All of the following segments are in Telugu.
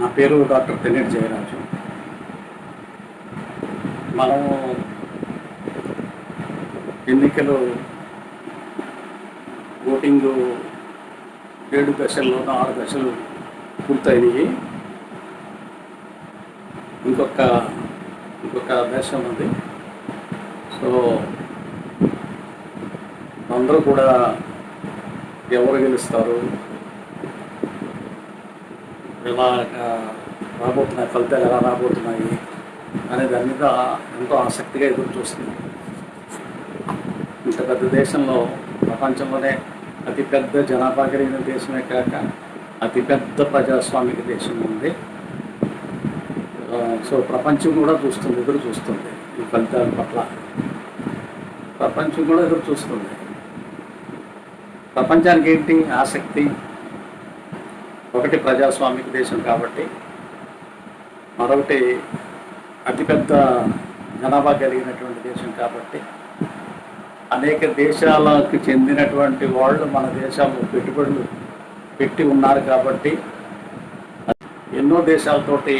నా పేరు డాక్టర్ తెన్నేటి జయరాజు. మనము ఎన్నికలు ఓటింగ్ ఏడు దశల్లోనూ ఆరు దశలు పూర్తయినాయి. ఇంకొక ఇంకొక దశ ఉంది సో అందరూ కూడా ఎవరు గెలుస్తారు? ఎలా రాబోతున్నాయి ఫలితాలు ఎలా రాబోతున్నాయి అనే దాని మీద ఎంతో ఆసక్తిగా ఎదురు చూస్తుంది. ఇంత పెద్ద దేశంలో ప్రపంచంలోనే అతిపెద్ద జనాభా కలిగిన దేశమే కాక అతిపెద్ద ప్రజాస్వామిక దేశం ఉంది. సో ప్రపంచం కూడా చూస్తుంది ఎదురు చూస్తుంది ఈ ఫలితాల పట్ల. ప్రపంచం కూడా ఎదురు చూస్తుంది. ప్రపంచానికి ఏంటి ఆసక్తి? ఒకటి ప్రజాస్వామిక దేశం కాబట్టి మరొకటి అతిపెద్ద జనాభా కలిగినటువంటి దేశం కాబట్టి అనేక దేశాలకు చెందినటువంటి వాళ్ళు మన దేశంలో పెట్టుబడులు పెట్టి ఉన్నారు కాబట్టి ఎన్నో దేశాలతోటి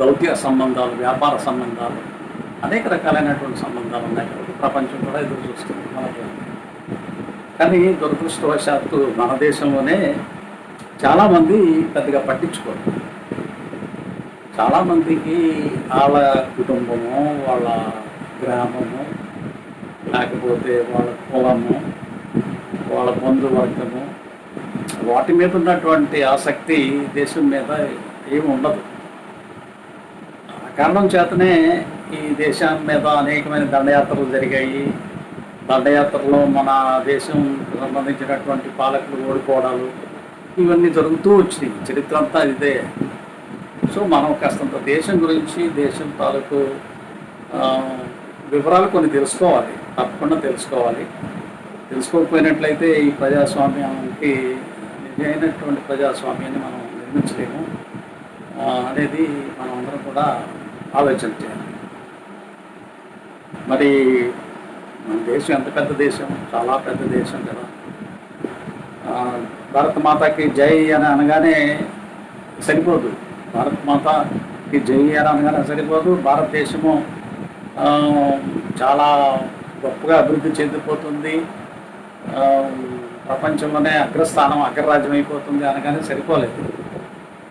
దౌత్య సంబంధాలు వ్యాపార సంబంధాలు అనేక రకాలైనటువంటి సంబంధాలు ఉన్నాయి కాబట్టి ప్రపంచం కూడా ఎదురు చూస్తుంది మనకి. కానీ దురదృష్టవశాత్తు మన దేశంలోనే చాలామంది పెద్దగా పట్టించుకోరు. చాలామందికి వాళ్ళ కుటుంబము వాళ్ళ గ్రామము లేకపోతే వాళ్ళ కులము వాళ్ళ బంధువర్గము వాటి మీద ఉన్నటువంటి ఆసక్తి దేశం మీద ఏమి ఉండదు. ఆ కారణం చేతనే ఈ దేశం మీద అనేకమైన దండయాత్రలు జరిగాయి. దండయాత్రలో మన దేశం సంబంధించినటువంటి పాలకులు ఓడిపోవడాలు ఇవన్నీ జరుగుతూ వచ్చినాయి. చరిత్ర అంతా ఇదే. సో మనం కాస్తంత దేశం గురించి దేశం తాలూకు వివరాలు కొన్ని తెలుసుకోవాలి. తప్పకుండా తెలుసుకోవాలి. తెలుసుకోకపోయినట్లయితే ఈ ప్రజాస్వామ్యానికి నిజమైనటువంటి ప్రజాస్వామ్యాన్ని మనం నిర్మించలేము. అనేది మనం అందరం కూడా ఆలోచన చేయాలి. మరి మన దేశం ఎంత పెద్ద దేశం? చాలా పెద్ద దేశం కదా. భారత మాతకి జై అని అనగానే సరిపోదు. భారత మాతకి జై అని అనగానే సరిపోదు. భారతదేశము చాలా గొప్పగా అభివృద్ధి చెందిపోతుంది. ప్రపంచంలోనే అగ్రస్థానం అగ్రరాజ్యం అయిపోతుంది అనగానే సరిపోలేదు.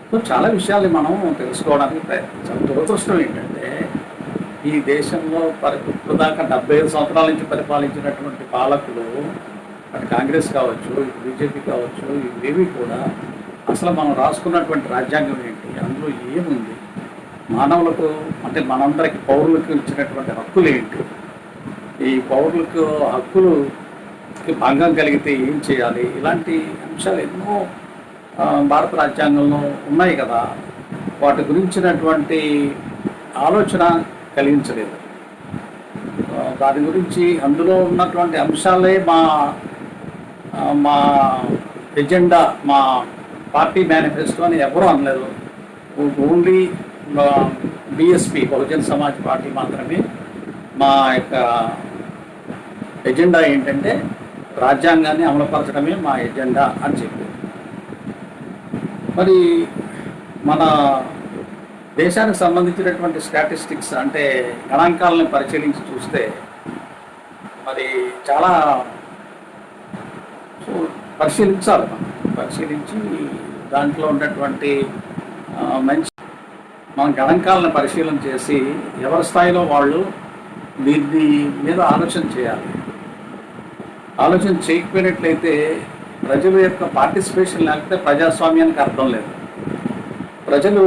సో చాలా విషయాలు మనం తెలుసుకోవడానికి ప్రయత్నించాలి. దురదృష్టం ఏంటంటే ఈ దేశంలో పరి ఇప్పుడు దాకా డెబ్బై ఐదు సంవత్సరాల నుంచి పరిపాలించినటువంటి పాలకులు అటు కాంగ్రెస్ కావచ్చు బీజేపీ కావచ్చు ఇవేవి కూడా అసలు మనం రాసుకున్నటువంటి రాజ్యాంగం ఏంటి? అందులో ఏముంది? మానవులకు అంటే మనందరికి పౌరులకు ఇచ్చినటువంటి హక్కులు ఏంటి? ఈ పౌరులకు హక్కులుకి భంగం కలిగితే ఏం చేయాలి? ఇలాంటి అంశాలు ఎన్నో భారత రాజ్యాంగంలో ఉన్నాయి కదా. వాటి గురించినటువంటి ఆలోచన కలిగించలేదు. దాని గురించి అందులో ఉన్నటువంటి అంశాలే మా మా ఎజెండా మా పార్టీ మేనిఫెస్టో అని ఎవరూ అనలేదు. Only BSP Bahujan Samaj party మాత్రమే. మా యొక్క ఎజెండా ఏంటంటే రాజ్యాంగాన్ని అమలుపరచడమే మా ఎజెండా అని చెప్పి. మరి మన దేశానికి సంబంధించినటువంటి స్టాటిస్టిక్స్ అంటే గణాంకాలను పరిశీలించి చూస్తే మరి చాలా పరిశీలించాలి. మనం పరిశీలించి దాంట్లో ఉన్నటువంటి మంచి మన గణాంకాలను పరిశీలన చేసి ఎవరి స్థాయిలో వాళ్ళు దీన్ని మీద ఆలోచన చేయాలి. ఆలోచన చేయకపోయినట్లయితే ప్రజల యొక్క పార్టిసిపేషన్ లేకపోతే ప్రజాస్వామ్యానికి అర్థం లేదు. ప్రజలు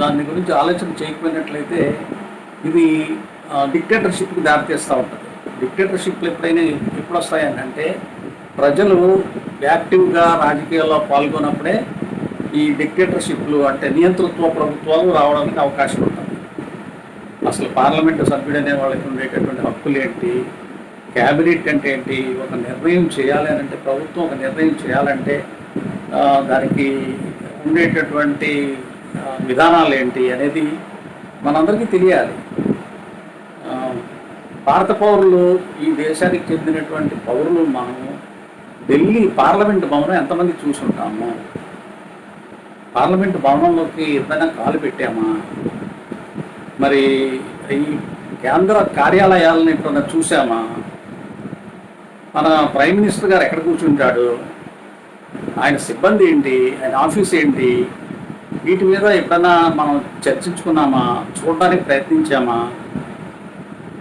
దాని గురించి ఆలోచన చేయకపోయినట్లయితే ఇది డిక్టేటర్షిప్కి దారితీస్తూ ఉంటుంది. డిక్టేటర్షిప్లు ఎప్పుడైనా ఎప్పుడు వస్తాయని అంటే ప్రజలు యాక్టివ్గా రాజకీయాల్లో పాల్గొన్నప్పుడే ఈ డిక్టేటర్షిప్లు అంటే నియంతృత్వ ప్రభుత్వాలు రావడానికి అవకాశం ఉంటుంది. అసలు పార్లమెంటు సభ్యుడు అనే వాళ్ళకి ఉండేటటువంటి హక్కులు ఏంటి? క్యాబినెట్ అంటే ఏంటి? ఒక నిర్ణయం చేయాలి అని అంటే ప్రభుత్వం ఒక నిర్ణయం చేయాలంటే దానికి ఉండేటటువంటి విధానాలు ఏంటి అనేది మనందరికీ తెలియాలి. భారత పౌరులు ఈ దేశానికి చెందినటువంటి పౌరులు మనము ఢిల్లీ పార్లమెంట్ భవనం ఎంతమంది చూసుంటాము? పార్లమెంట్ భవనంలోకి ఎప్పుడైనా కాలు పెట్టామా? మరి ఈ కేంద్ర కార్యాలయాలను ఎప్పుడన్నా చూసామా మన ప్రైమ్ మినిస్టర్ గారు ఎక్కడ కూర్చుంటాడు? ఆయన సిబ్బంది ఏంటి? ఆయన ఆఫీస్ ఏంటి? వీటి మీద ఎప్పుడైనా మనం చర్చించుకున్నామా? చూడడానికి ప్రయత్నించామా?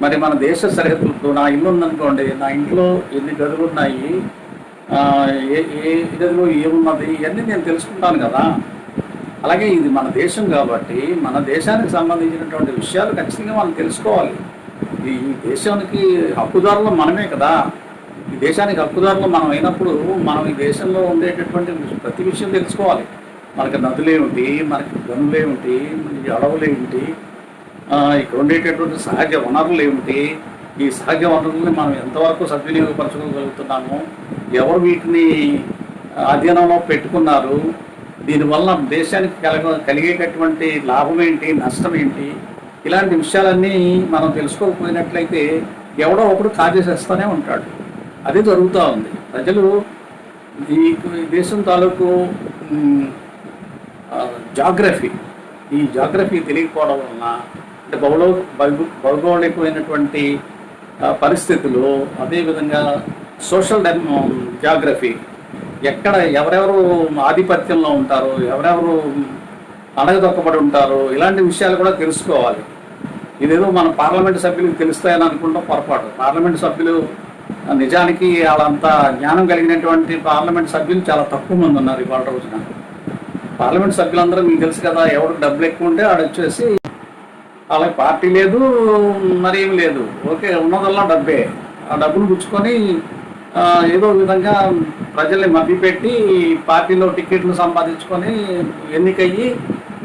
మరి మన దేశ సరిహద్దులతో ఇప్పుడు నా ఇల్లు ఉందనుకోండి నా ఇంట్లో ఎన్ని గదులు ఉన్నాయి? ఏ ఏ ఏమున్నది ఇవన్నీ నేను తెలుసుకుంటాను కదా. అలాగే ఇది మన దేశం కాబట్టి మన దేశానికి సంబంధించినటువంటి విషయాలు ఖచ్చితంగా మనం తెలుసుకోవాలి. ఈ దేశానికి హక్కుదారులు మనమే కదా. ఈ దేశానికి హక్కుదారులు మనం అయినప్పుడు మనం ఈ దేశంలో ఉండేటటువంటి ప్రతి విషయం తెలుసుకోవాలి. మనకి నదులేమిటి మనకి గనులేమిటి మనకి అడవులేమిటి ఇక్కడ ఉండేటటువంటి సహజ వనరులు ఏమిటి ఈ సహజ వనరుల్ని మనం ఎంతవరకు సద్వినియోగపరచుకోగలుగుతున్నాము? ఎవరు వీటిని అధీనంలో పెట్టుకున్నారు? దీనివల్ల దేశానికి కలగ కలిగేటటువంటి లాభం ఏంటి నష్టం ఏంటి ఇలాంటి విషయాలన్నీ మనం తెలుసుకోకపోయినట్లయితే ఎవడో ఒకడు కాజేసేస్తూనే ఉంటాడు. అదే జరుగుతూ ఉంది. ప్రజలు ఈ దేశం తాలూకు జాగ్రఫీ ఈ జాగ్రఫీ తెలియకపోవడం వలన అంటే భౌగోళ భౌగోళికమైనటువంటి పరిస్థితులు అదేవిధంగా సోషల్ జాగ్రఫీ. ఎక్కడ ఎవరెవరు ఆధిపత్యంలో ఉంటారు ఎవరెవరు అణగదొక్కబడి ఉంటారు ఇలాంటి విషయాలు కూడా తెలుసుకోవాలి. ఇదేదో మన పార్లమెంట్ సభ్యులకు తెలుస్తాయని అనుకుంటాం పొరపాటు. పార్లమెంట్ సభ్యులు నిజానికి వాళ్ళంతా జ్ఞానం కలిగినటువంటి పార్లమెంట్ సభ్యులు చాలా తక్కువ మంది ఉన్నారు ఇవాళ రోజున. పార్లమెంట్ సభ్యులందరూ మీకు తెలుసు కదా ఎవరికి డబ్బులు ఎక్కువ ఉంటే ఆడ వచ్చేసి వాళ్ళకి పార్టీ లేదు మరి ఏం లేదు. ఓకే ఉన్నదల్లా డబ్బే. ఆ డబ్బులు పుచ్చుకొని ఏదో విధంగా ప్రజల్ని మభ్యపెట్టి పార్టీలో టికెట్లు సంపాదించుకొని ఎన్నికయ్యి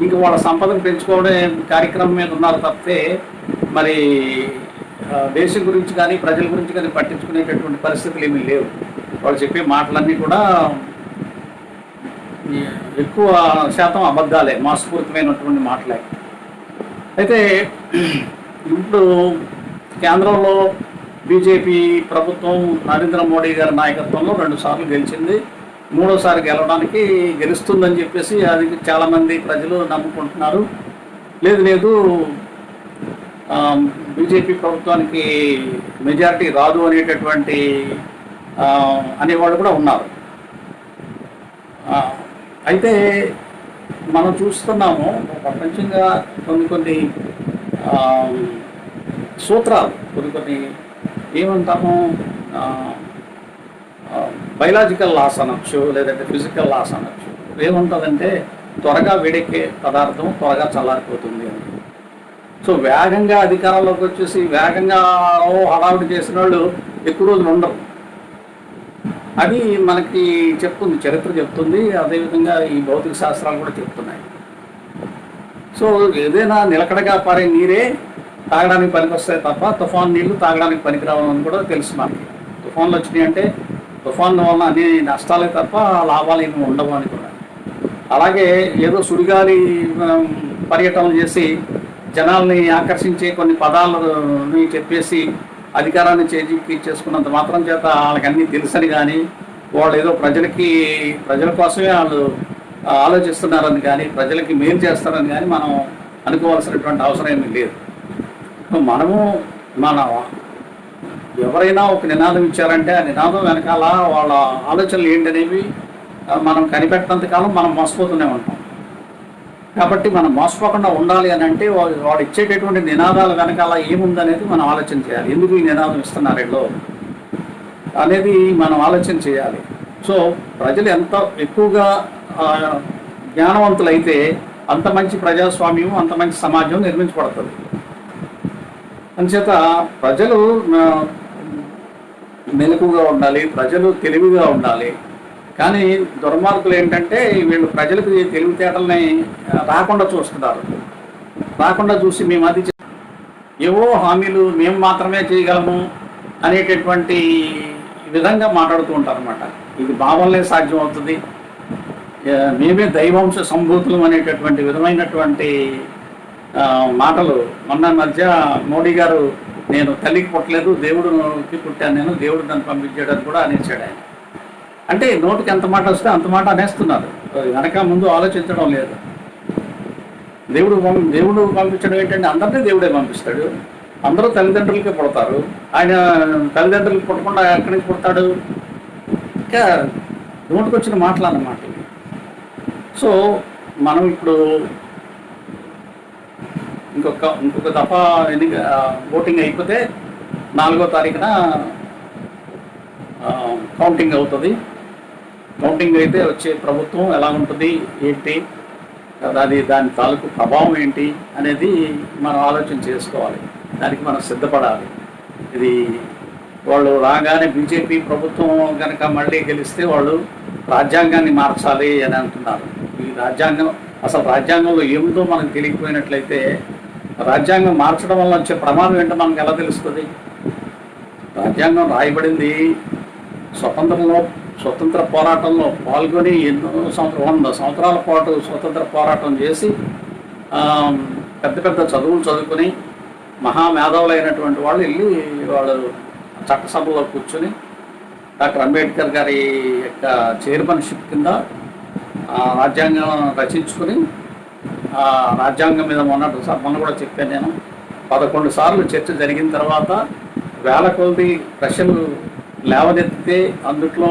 ఇంక వాళ్ళ సంపదను పెంచుకోవడే కార్యక్రమం మీద ఉన్నారు తప్పితే మరి దేశం గురించి కానీ ప్రజల గురించి కానీ పట్టించుకునేటటువంటి పరిస్థితులు ఏమీ లేవు. వాళ్ళు చెప్పే మాటలన్నీ కూడా ఎక్కువ శాతం అబద్ధాలే మాస్ఫూర్తమైనటువంటి మాటలే. అయితే ఇప్పుడు కేంద్రంలో బీజేపీ ప్రభుత్వం నరేంద్ర మోడీ గారి నాయకత్వంలో రెండు సార్లు గెలిచింది. మూడోసారి గెలవడానికి గెలుస్తుందని చెప్పేసి అది చాలామంది ప్రజలు నమ్ముకుంటున్నారు. లేదు లేదు బీజేపీ ప్రభుత్వానికి మెజారిటీ రాదు అనేటటువంటి అనేవాళ్ళు కూడా ఉన్నారు. అయితే మనం చూస్తున్నాము ప్రపంచంగా కొన్ని కొన్ని సూత్రాలు కొన్ని కొన్ని ఏమంటాము? బయలాజికల్ లాస్ అనొచ్చు లేదంటే ఫిజికల్ లాస్ అనొచ్చు. ఏముంటుందంటే త్వరగా వేడెక్కే పదార్థం త్వరగా చల్లారిపోతుంది అని. సో వేగంగా అధికారంలోకి వచ్చేసి వేగంగా ఓ హడావుడి చేసిన వాళ్ళు ఎక్కువ రోజులు ఉండరు. అది మనకి చెప్తుంది చరిత్ర చెప్తుంది అదేవిధంగా ఈ భౌతిక శాస్త్రాలు కూడా చెప్తున్నాయి. సో ఏదైనా నిలకడగా పారే నీరే తాగడానికి పనికొస్తాయి తప్ప తుఫాన్ నీళ్ళు తాగడానికి పనికిరావని కూడా తెలుసు మనకి. తుఫాన్లు వచ్చినాయి అంటే తుఫాన్ వలన అన్ని నష్టాలే తప్ప లాభాలు ఏమి ఉండవు అని కూడా. అలాగే ఏదో సుడిగాలి um, పర్యటనలు చేసి జనాల్ని ఆకర్షించే కొన్ని పదాలని చెప్పేసి అధికారాన్ని చేజిక్కి చేసుకున్నంత మాత్రం చేత వాళ్ళకి అన్నీ తెలుసని కానీ వాళ్ళు ఏదో ప్రజలకి ప్రజల కోసమే వాళ్ళు ఆలోచిస్తున్నారని కానీ ప్రజలకి మేలు చేస్తారని కానీ మనం అనుకోవాల్సినటువంటి అవసరం ఏమీ లేదు. మనము మన ఎవరైనా ఒక నినాదం ఇచ్చారంటే ఆ నినాదం వెనకాల వాళ్ళ ఆలోచనలు ఏంటనేవి మనం కనిపెట్టినంత కాలం మనం మోసపోతూనే ఉంటాం. కాబట్టి మనం మోసపోకుండా ఉండాలి అని అంటే వాడు వాడు ఇచ్చేటటువంటి నినాదాల వెనకాల ఏముందనేది మనం ఆలోచన చేయాలి. ఎందుకు ఈ నినాదం ఇస్తున్నారు వీళ్ళు? అనేది మనం ఆలోచన చేయాలి. సో ప్రజలు ఎంత ఎక్కువగా జ్ఞానవంతులైతే అంత మంచి ప్రజాస్వామ్యం అంత మంచి సమాజం నిర్మించబడుతుంది. అంచేత ప్రజలు మెలకుగా ఉండాలి ప్రజలు తెలివిగా ఉండాలి. కానీ దుర్మార్గులు ఏంటంటే వీళ్ళు ప్రజలకు తెలివితేటల్ని రాకుండా చూస్తున్నారు. రాకుండా చూసి మేము అది ఏవో హామీలు మేము మాత్రమే చేయగలము అనేటటువంటి విధంగా మాట్లాడుతూ ఉంటారు అనమాట ఇది భావనలే సాధ్యం అవుతుంది మేమే దైవాంశ సంభూతులం అనేటటువంటి విధమైనటువంటి మాటలు. మొన్న మధ్య మోడీ గారు నేను తల్లికి పుట్టలేదు దేవుడికి పుట్టాను నేను దేవుడు నన్ను పంపించాడని కూడా అనేసాడు ఆయన. అంటే నోటికి ఎంత మాట వస్తే అంత మాట అనేస్తున్నారు. వెనక ముందు ఆలోచించడం లేదు. దేవుడు పంప- దేవుడు పంపించడం ఏంటంటే అందరినీ దేవుడే పంపిస్తాడు. అందరూ తల్లిదండ్రులకే పుడతారు. ఆయన తల్లిదండ్రులకు పుట్టకుండా ఎక్కడి నుంచి పుడతాడు? ఇంకా నోటికి వచ్చిన మాటలు అన్నమాట సో మనం ఇప్పుడు ఇంకొక ఇంకొక దఫా ఎన్నిక ఓటింగ్ అయిపోతే నాలుగో తారీఖున కౌంటింగ్ అవుతుంది. కౌంటింగ్ అయితే వచ్చే ప్రభుత్వం ఎలా ఉంటుంది ఏంటి అది దాని తాలూకు ప్రభావం ఏంటి అనేది మనం ఆలోచన చేసుకోవాలి. దానికి మనం సిద్ధపడాలి. ఇది వాళ్ళు రాగానే బీజేపీ ప్రభుత్వం కనుక మళ్ళీ గెలిస్తే వాళ్ళు రాజ్యాంగాన్ని మార్చాలి అని అంటున్నారు. ఈ రాజ్యాంగం అసలు రాజ్యాంగంలో ఏముందో మనకు తెలియకపోయినట్లయితే రాజ్యాంగం మార్చడం వల్ల వచ్చే ప్రమాదం ఏంటో మనకు ఎలా తెలుస్తుంది? రాజ్యాంగం రాయబడింది స్వతంత్రంలో స్వతంత్ర పోరాటంలో పాల్గొని ఎన్నో సంవత్సరం వంద సంవత్సరాల పాటు స్వతంత్ర పోరాటం చేసి పెద్ద పెద్ద చదువులు చదువుకొని మహామేధావులైనటువంటి వాళ్ళు వెళ్ళి వాళ్ళు చట్టసభలో కూర్చొని డాక్టర్ అంబేద్కర్ గారి యొక్క చైర్మన్షిప్ కింద రాజ్యాంగం రచించుకుని రాజ్యాంగం మీద మొన్నటి సార్ మొన్న కూడా చెప్పాను నేను. పదకొండు సార్లు చర్చ జరిగిన తర్వాత వేల కొద్ది ప్రశ్నలు లేవనెత్తితే అందుట్లో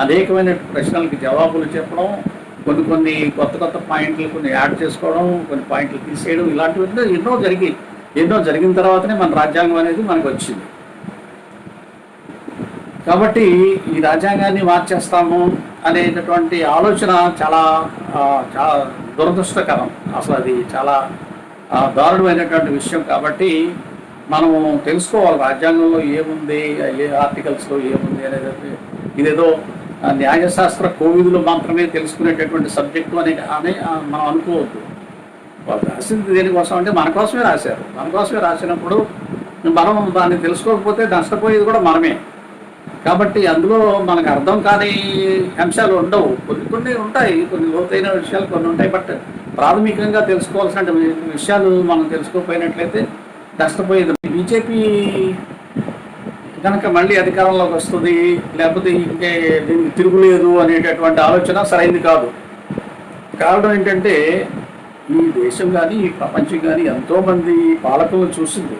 అనేకమైన ప్రశ్నలకు జవాబులు చెప్పడం కొన్ని కొన్ని కొత్త కొత్త పాయింట్లు కొన్ని యాడ్ చేసుకోవడం కొన్ని పాయింట్లు తీసేయడం ఇలాంటివి ఎన్నో జరిగి ఎన్నో జరిగిన తర్వాతనే మన రాజ్యాంగం అనేది మనకు వచ్చింది. కాబట్టి ఈ రాజ్యాంగాన్ని మార్చేస్తాము అనేటటువంటి ఆలోచన చాలా చాలా దురదృష్టకరం. అసలు అది చాలా దారుణమైనటువంటి విషయం కాబట్టి మనం తెలుసుకోవాలి రాజ్యాంగంలో ఏముంది ఏ ఆర్టికల్స్లో ఏముంది అనేది. ఇదేదో న్యాయశాస్త్ర కోవిధులు మాత్రమే తెలుసుకునేటటువంటి సబ్జెక్టు అని అని మనం అనుకోవద్దు. వాళ్ళు రాసింది దేనికోసం అంటే మన కోసమే రాశారు. మన కోసమే రాసినప్పుడు మనం దాన్ని తెలుసుకోకపోతే నష్టపోయేది కూడా మనమే. కాబట్టి అందులో మనకు అర్థం కాని అంశాలు ఉండవు. కొన్ని కొన్ని ఉంటాయి కొన్ని లోతైన విషయాలు కొన్ని ఉంటాయి బట్ ప్రాథమికంగా తెలుసుకోవాల్సిన విషయాలు మనం తెలుసుకోకపోయినట్లయితే నష్టపోయేది. బీజేపీ కనుక మళ్ళీ అధికారంలోకి వస్తుంది లేకపోతే ఇంకే దీనికి తిరుగులేదు అనేటటువంటి ఆలోచన సరైంది కాదు. కారణం ఏంటంటే ఈ దేశం కానీ ఈ ప్రపంచం కానీ ఎంతోమంది పాలకులను చూసింది.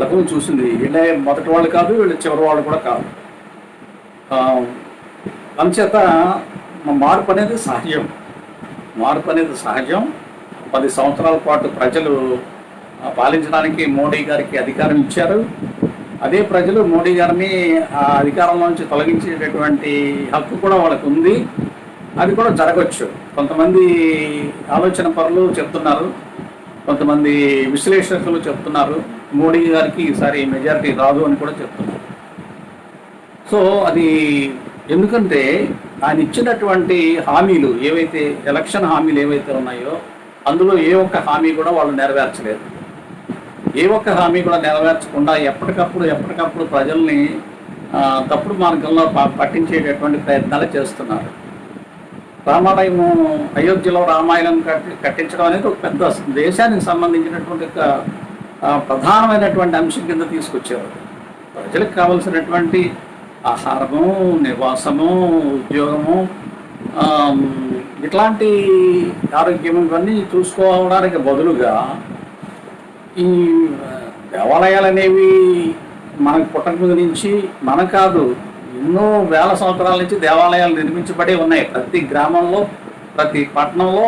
లగ్నం చూసింది. వీళ్ళే మొదటి వాళ్ళు కాదు వీళ్ళు చివరి వాళ్ళు కూడా కాదు. అందుచేత మార్పు అనేది సహజం. మార్పు అనేది సహజం. పది సంవత్సరాల పాటు ప్రజలు పాలించడానికి మోడీ గారికి అధికారం ఇచ్చారు. అదే ప్రజలు మోడీ గారిని ఆ అధికారంలోంచి తొలగించేటటువంటి హక్కు కూడా వాళ్ళకు ఉంది. అది కూడా జరగచ్చు. కొంతమంది ఆలోచన పరులు చెప్తున్నారు. కొంతమంది విశ్లేషకులు చెప్తున్నారు. మోడీ గారికి ఈసారి మెజారిటీ రాదు అని కూడా చెప్తున్నారు. సో అది ఎందుకంటే ఆయన ఇచ్చినటువంటి హామీలు ఏవైతే ఎలక్షన్ హామీలు ఏవైతే ఉన్నాయో అందులో ఏ ఒక్క హామీ కూడా వాళ్ళు నెరవేర్చలేదు. ఏ ఒక్క హామీ కూడా నెరవేర్చకుండా ఎప్పటికప్పుడు ఎప్పటికప్పుడు ప్రజల్ని తప్పుడు మార్గంలో ప- పట్టించేటటువంటి ప్రయత్నాలు చేస్తున్నారు. రామాలయము అయోధ్యలో రామాయణం కట్టి కట్టించడం అనేది ఒక పెద్ద దేశానికి సంబంధించినటువంటి ఒక ప్రధానమైనటువంటి అంశం కింద తీసుకొచ్చారు. ప్రజలకు కావలసినటువంటి ఆహారము నివాసము ఉద్యోగము ఇట్లాంటి ఆరోగ్యం ఇవన్నీ చూసుకోవడానికి బదులుగా ఈ దేవాలయాలు అనేవి మనకు పుట్టక నుంచి మన కాదు ఎన్నో వేల సంవత్సరాల నుంచి దేవాలయాలు నిర్మించబడి ఉన్నాయి. ప్రతి గ్రామంలో ప్రతి పట్టణంలో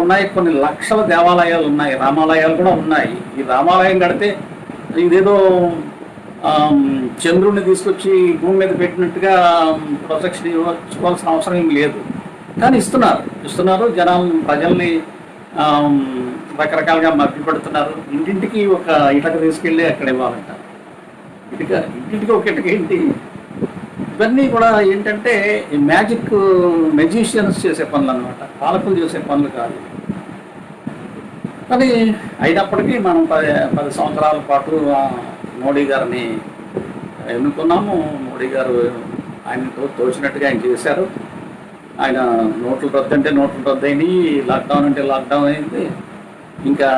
ఉన్నాయి కొన్ని లక్షల దేవాలయాలు ఉన్నాయి రామాలయాలు కూడా ఉన్నాయి. ఈ రామాలయం కడితే ఇదేదో చంద్రుడిని తీసుకొచ్చి భూమి మీద పెట్టినట్టుగా ప్రొజెక్షన్ ఇవ్వాల్సిన అవసరం ఏం లేదు. కానీ ఇస్తున్నారు. ఇస్తున్నారు జనాలు ప్రజల్ని రకరకాలుగా మభ్య పెడుతున్నారు ఇంటింటికి ఒక ఇటక తీసుకెళ్ళి అక్కడ ఇవ్వాలంట. ఇటుక ఇంటింటికి ఒక ఇటుక ఏంటి? ఇవన్నీ కూడా ఏంటంటే ఈ మ్యాజిక్ మెజిషియన్స్ చేసే పనులు అనమాట పాలకులు చేసే పనులు కాదు. కానీ అయినప్పటికీ మనం పది పది సంవత్సరాల పాటు మోడీ గారిని ఎన్నుకున్నాము. మోడీ గారు ఆయనతో తోచినట్టుగా ఆయన చేశారు. ఆయన నోట్లు రద్దు అంటే నోట్లు రద్దు అయినాయి లాక్డౌన్ అంటే లాక్డౌన్ అయింది. ఇంకా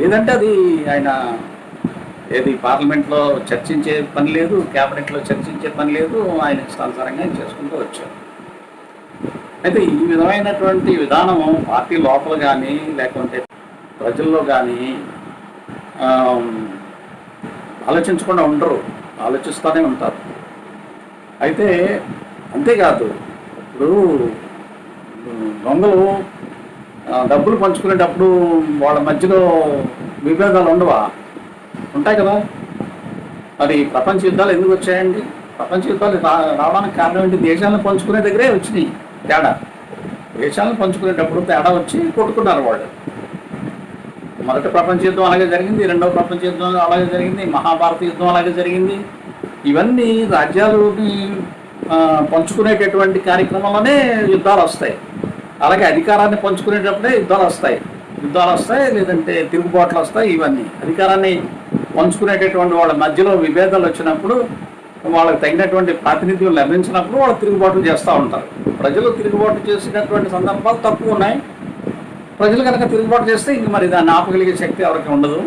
ఏదంటే అది ఆయన ఏది పార్లమెంట్లో చర్చించే పని లేదు క్యాబినెట్లో చర్చించే పని లేదు ఆయన ఇష్టానుసారంగా ఆయన చేసుకుంటూ వచ్చారు. అయితే ఈ విధమైనటువంటి విధానము పార్టీ లోపల కానీ లేకుంటే ప్రజల్లో కానీ ఆలోచించకుండా ఉండరు ఆలోచిస్తూనే ఉంటారు. అయితే అంతేకాదు ఇప్పుడు దొంగలు డబ్బులు పంచుకునేటప్పుడు వాళ్ళ మధ్యలో విభేదాలు ఉండవా? ఉంటాయి కదా. మరి ప్రపంచ యుద్ధాలు ఎందుకు వచ్చాయండి? ప్రపంచ యుద్ధాలు రా రావడానికి కారణం ఏంటి? దేశాలను పంచుకునే దగ్గరే వచ్చినాయి తేడా. దేశాలను పంచుకునేటప్పుడు తేడా వచ్చి కొట్టుకున్నారు వాళ్ళు. మొదటి ప్రపంచ యుద్ధం అలాగే జరిగింది రెండవ ప్రపంచ యుద్ధం అలాగే జరిగింది మహాభారత యుద్ధం అలాగే జరిగింది. ఇవన్నీ రాజ్యాలని పంచుకునేటటువంటి కార్యక్రమంలోనే యుద్ధాలు వస్తాయి. అలాగే అధికారాన్ని పంచుకునేటప్పుడే యుద్ధాలు వస్తాయి. యుద్ధాలు వస్తాయి లేదంటే తిరుగుబాట్లు వస్తాయి ఇవన్నీ. అధికారాన్ని పంచుకునేటటువంటి వాళ్ళ మధ్యలో విభేదాలు వచ్చినప్పుడు వాళ్ళకి తగినటువంటి ప్రాతినిధ్యం లభించినప్పుడు వాళ్ళు తిరుగుబాట్లు చేస్తూ ఉంటారు. ప్రజలు తిరుగుబాటు చేసినటువంటి సందర్భాలు తక్కువ ఉన్నాయి. ప్రజలు కనుక తిరుగుబాటు చేస్తే ఇంక మరి దాన్ని ఆపగలిగే శక్తి ఎవరికి ఉండదు.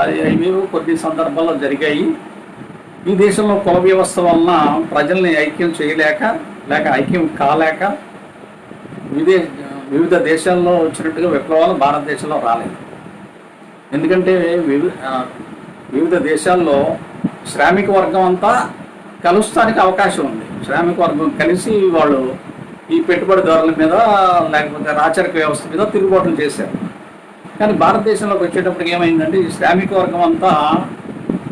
అది ఇవి కొన్ని సందర్భాల్లో జరిగాయి. ఈ దేశంలో కుల వ్యవస్థ వలన ప్రజల్ని ఐక్యం చేయలేక లేక ఐక్యం కాలేక విదే వివిధ దేశాల్లో వచ్చినట్టుగా విప్లవాలు భారతదేశంలో రాలేదు. ఎందుకంటే వివి వివిధ దేశాల్లో శ్రామిక వర్గం అంతా కలుస్తానికి అవకాశం ఉంది. శ్రామిక వర్గం కలిసి వాళ్ళు ఈ పెట్టుబడిదారుల మీద లేకపోతే రాచరిక వ్యవస్థ మీద తిరుగుబాట్లు చేశారు. కానీ భారతదేశంలోకి వచ్చేటప్పటికి ఏమైందంటే ఈ శ్రామిక వర్గం అంతా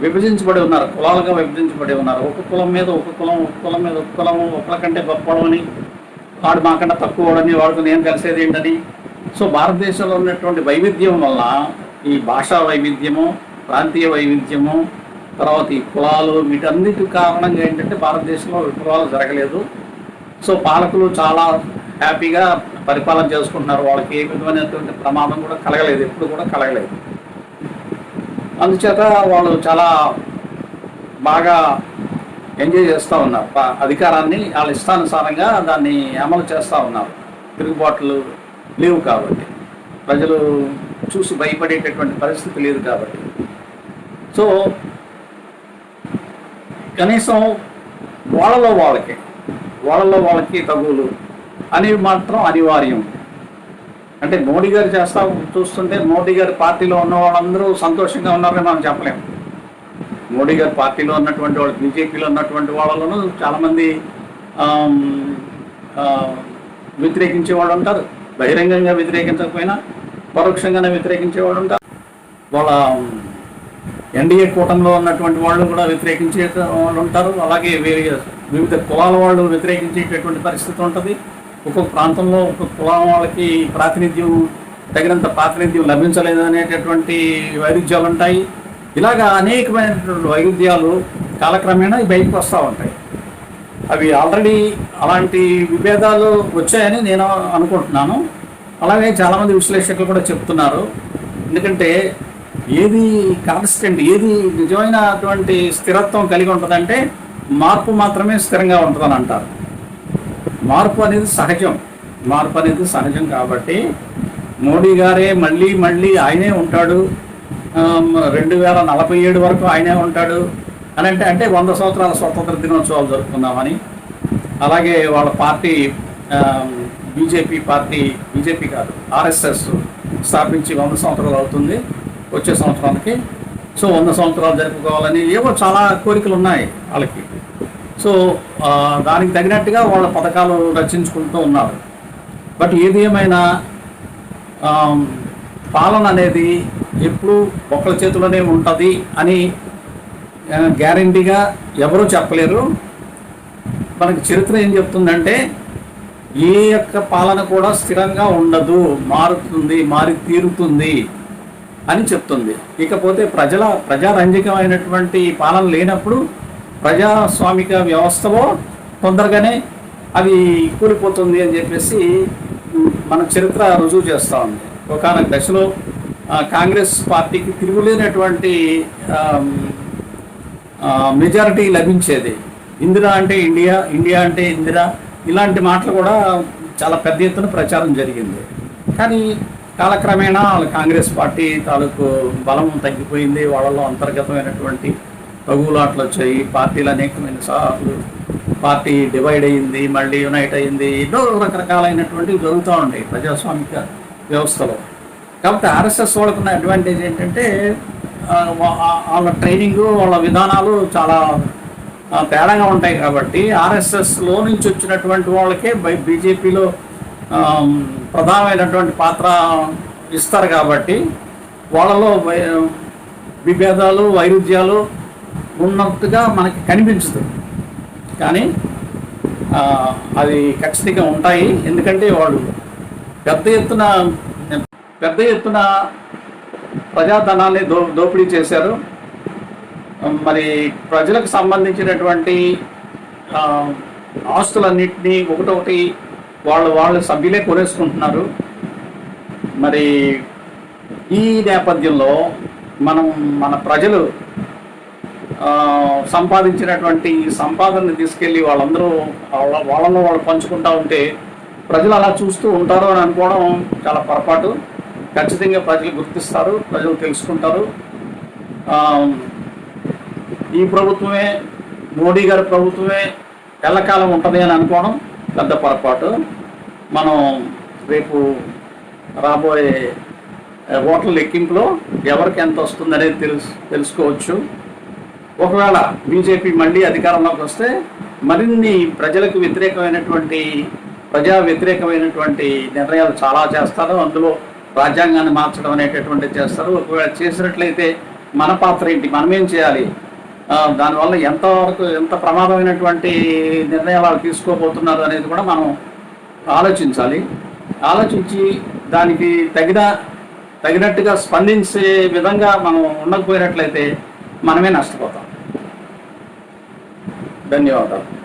విభజించబడి ఉన్నారు. కులాలుగా విభజించబడి ఉన్నారు. ఒక కులం మీద ఒక కులం ఒక కులం మీద ఒక కులం ఒకళ్ళ కంటే అని వాడు మాకన్నా తక్కువడని వాడితో నేను కలిసేది ఏంటని. సో భారతదేశంలో ఉన్నటువంటి వైవిధ్యం వల్ల ఈ భాషా వైవిధ్యము ప్రాంతీయ వైవిధ్యము తర్వాత ఈ కులాలు వీటన్నిటి కారణంగా ఏంటంటే భారతదేశంలో విప్లవాలు జరగలేదు. సో పాలకులు చాలా హ్యాపీగా పరిపాలన చేసుకుంటున్నారు. వాళ్ళకి ఏ విధమైనటువంటి ప్రమాదం కూడా కలగలేదు ఎప్పుడు కూడా కలగలేదు. అందుచేత వాళ్ళు చాలా బాగా ఎంజాయ్ చేస్తూ ఉన్నారు. అధికారాన్ని వాళ్ళ ఇష్టానుసారంగా దాన్ని అమలు చేస్తూ ఉన్నారు. తిరుగుబాట్లు లేవు కాబట్టి. ప్రజలు చూసి భయపడేటటువంటి పరిస్థితి లేదు కాబట్టి. సో కనీసం వాళ్ళలో వాళ్ళకి వాళ్ళలో వాళ్ళకి తగులు అనేవి మాత్రం అనివార్యం. అంటే మోడీ గారు చేస్తా చూస్తుంటే మోడీ గారి పార్టీలో ఉన్న వాళ్ళందరూ సంతోషంగా ఉన్నారని మనం చెప్పలేము మోడీ గారి పార్టీలో ఉన్నటువంటి వాళ్ళు బీజేపీలో ఉన్నటువంటి వాళ్ళలోనూ చాలామంది వ్యతిరేకించే వాళ్ళు ఉంటారు. బహిరంగంగా వ్యతిరేకించకపోయినా పరోక్షంగానే వ్యతిరేకించే వాళ్ళు ఉంటారు. వాళ్ళ ఎన్డీఏ కూటమిలో ఉన్నటువంటి వాళ్ళు కూడా వ్యతిరేకించే వాళ్ళు ఉంటారు. అలాగే వేరే వివిధ కులాల వాళ్ళు వ్యతిరేకించేటటువంటి పరిస్థితి ఉంటుంది. ఒక్కొక్క ప్రాంతంలో ఒక్కొక్క కులం వాళ్ళకి ప్రాతినిధ్యం తగినంత ప్రాతినిధ్యం లభించలేదు అనేటటువంటి వైరుధ్యాలు ఉంటాయి. ఇలాగా అనేకమైనటువంటి వైరుధ్యాలు కాలక్రమేణా ఈ బయటకు వస్తూ ఉంటాయి. అవి ఆల్రెడీ అలాంటి విభేదాలు వచ్చాయని నేను అనుకుంటున్నాను. అలాగే చాలామంది విశ్లేషకులు కూడా చెప్తున్నారు. ఎందుకంటే ఏది కాన్స్టెంట్ ఏది నిజమైనటువంటి స్థిరత్వం కలిగి ఉంటుందంటే మార్పు మాత్రమే స్థిరంగా ఉంటుందని అంటారు. మార్పు అనేది సహజం. మార్పు అనేది సహజం కాబట్టి మోడీ గారే మళ్ళీ మళ్ళీ ఆయనే ఉంటాడు. రెండు వేల నలభై ఏడు వరకు ఆయనే ఉంటాడు. అని అంటే అంటే వంద సంవత్సరాల స్వతంత్ర దినోత్సవాలు జరుపుకుందామని. అలాగే వాళ్ళ పార్టీ బీజేపీ పార్టీ బీజేపీ కాదు ఆర్ఎస్ఎస్ స్థాపించి వంద సంవత్సరాలు అవుతుంది. వచ్చే సంవత్సరానికి. సో వంద సంవత్సరాలు జరుపుకోవాలని ఏవో చాలా కోరికలు ఉన్నాయి వాళ్ళకి. సో దానికి తగినట్టుగా వాళ్ళ పథకాలు రచించుకుంటూ ఉన్నారు. బట్ ఏది ఏమైనా పాలన అనేది ఎప్పుడు ఒకళ్ళ చేతిలోనే ఉంటుంది అని గ్యారంటీగా ఎవరూ చెప్పలేరు. మనకి చరిత్ర ఏం చెప్తుందంటే ఏ యొక్క పాలన కూడా స్థిరంగా ఉండదు. మారుతుంది మారి తీరుతుంది. అని చెప్తుంది. ఇకపోతే ప్రజల ప్రజారంజకమైనటువంటి పాలన లేనప్పుడు ప్రజాస్వామిక వ్యవస్థలో తొందరగానే అది కూలిపోతుంది అని చెప్పేసి మన చరిత్ర రుజువు చేస్తూ ఉంది. ఒకనొక దశలో కాంగ్రెస్ పార్టీకి తిరుగులేనటువంటి మెజారిటీ లభించేది. ఇందిరా అంటే ఇండియా ఇండియా అంటే ఇందిరా ఇలాంటి మాటలు కూడా చాలా పెద్ద ఎత్తున ప్రచారం జరిగింది. కానీ కాలక్రమేణా వాళ్ళ కాంగ్రెస్ పార్టీ తాలూకు బలం తగ్గిపోయింది. వాళ్ళలో అంతర్గతమైనటువంటి తగులాట్లు వచ్చాయి. పార్టీలు అనేకమైన సార్లు పార్టీ డివైడ్ అయ్యింది మళ్ళీ యునైట్ అయ్యింది ఎన్నో రకరకాలైనటువంటివి జరుగుతూ ఉంటాయి ప్రజాస్వామిక వ్యవస్థలో. కాబట్టి ఆర్ఎస్ఎస్ వాళ్ళకున్న అడ్వాంటేజ్ ఏంటంటే వాళ్ళ ట్రైనింగ్ వాళ్ళ విధానాలు చాలా తేడాగా ఉంటాయి కాబట్టి ఆర్ఎస్ఎస్లో నుంచి వచ్చినటువంటి వాళ్ళకే బై- బీజేపీలో ప్రధానమైనటువంటి పాత్ర ఇస్తారు కాబట్టి వాళ్ళలో వై- విభేదాలు వైరుధ్యాలు ఉన్నట్టుగా మనకి కనిపించదు. కానీ అది ఖచ్చితంగా ఉంటాయి. ఎందుకంటే వాళ్ళు పెద్ద ఎత్తున పెద్ద ఎత్తున ప్రజాధనాన్ని దో దోపిడీ చేశారు. మరి ప్రజలకు సంబంధించినటువంటి ఆస్తులన్నింటినీ ఒకటొకటి వాళ్ళు వాళ్ళ సభ్యులే కొనేసుకుంటున్నారు. మరి ఈ నేపథ్యంలో మనం మన ప్రజలు సంపాదించినటువంటి ఈ సంపాదనని తీసుకెళ్ళి వాళ్ళందరూ వాళ్ళ వాళ్ళలో వాళ్ళు పంచుకుంటూ ఉంటే ప్రజలు అలా చూస్తూ ఉంటారు అని అనుకోవడం చాలా పొరపాటు. ఖచ్చితంగా ప్రజలు గుర్తిస్తారు ప్రజలు తెలుసుకుంటారు. ఈ ప్రభుత్వమే మోడీ గారి ప్రభుత్వమే ఎల్లకాలం ఉంటుంది అని అనుకోవడం పెద్ద పొరపాటు. మనం రేపు రాబోయే ఓట్ల లెక్కింపులో ఎవరికి ఎంత వస్తుందనేది తెలుసు తెలుసుకోవచ్చు. ఒకవేళ బీజేపీ మళ్ళీ అధికారంలోకి వస్తే మరిన్ని ప్రజలకు వ్యతిరేకమైనటువంటి ప్రజా వ్యతిరేకమైనటువంటి నిర్ణయాలు చాలా చేస్తారు. అందులో రాజ్యాంగాన్ని మార్చడం అనేటటువంటిది చేస్తారు. ఒకవేళ చేసినట్లయితే మన పాత్ర ఏంటి? మనమేం చేయాలి? దానివల్ల ఎంతవరకు ఎంత ప్రమాదమైనటువంటి నిర్ణయాలు వాళ్ళు తీసుకోబోతున్నారు అనేది కూడా మనం ఆలోచించాలి. ఆలోచించి దానికి తగిన తగినట్టుగా స్పందించే విధంగా మనం ఉండకపోయినట్లయితే మనమే నష్టపోతాం. ధన్యవాదాలు.